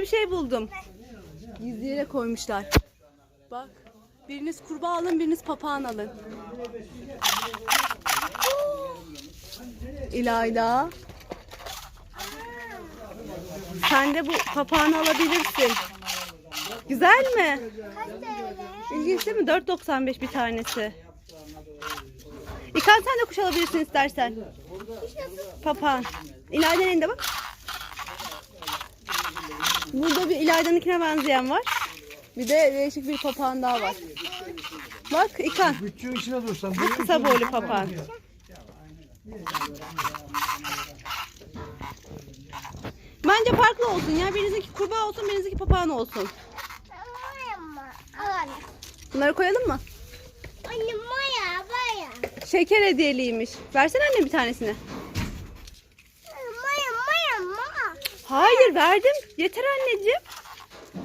bir şey buldum. Gizli yere koymuşlar. Bak. Biriniz kurbağa alın, biriniz papağan alın. İlayda. Sen de bu papağanı alabilirsin. Güzel mi? İlginç değil mi? 4.95 bir tanesi. İkan sen de kuş alabilirsin istersen. Papağan. İlayda'nın elinde bak. Burada bir İlayda'nınkine benzeyen var. Bir de değişik bir papağan daha var. Bak İkan. Bütçün içine dursan. Bu kısa boylu papağan. Bence farklı olsun ya. Birinizinki kurbağa olsun, birinizinki papağan olsun. Bunları koyalım mı? Anne maya maya. Şeker hediyeliymiş. Versene anne bir tanesini. Maya maya maya. Hayır verdim. Yeter anneciğim.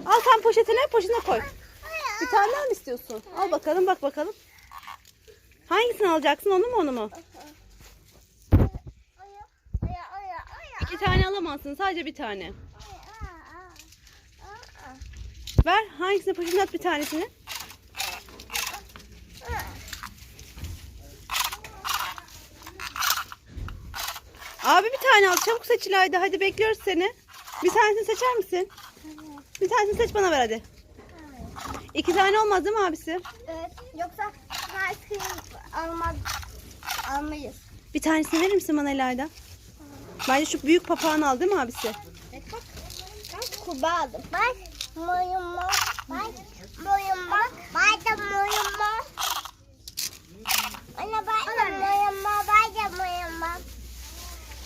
Al sen poşetine, poşetine koy. Bir tane daha mı istiyorsun? Al bakalım, bak bakalım. Hangisini alacaksın? Onu mu onu mu? İki tane alamazsın. Sadece bir tane. Ver. Hangisine poşetine at bir tanesini. Abi bir tane al. Çabuk seç İlayda. Hadi bekliyoruz seni. Bir tanesini seçer misin? Bir tanesini seç bana ver hadi. İki tane olmaz değil mi abisi? Evet. Yoksa ice cream almaz. Almayız. Bir tanesini verir misin bana İlayda? Bence şu büyük papağanı al değil mi abisi? Evet bak. Ben kurbağa aldım. Bak. Moyuma. Bak. Bak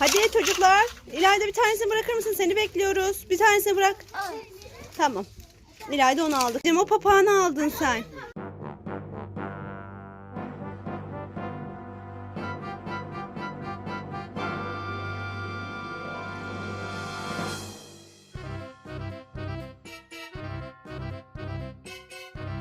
Hadi çocuklar. İlayda bir tanesini bırakır mısın? Seni bekliyoruz. Bir tanesini bırak. Tamam. İlayda onu aldık. Cem o papağanı aldın sen.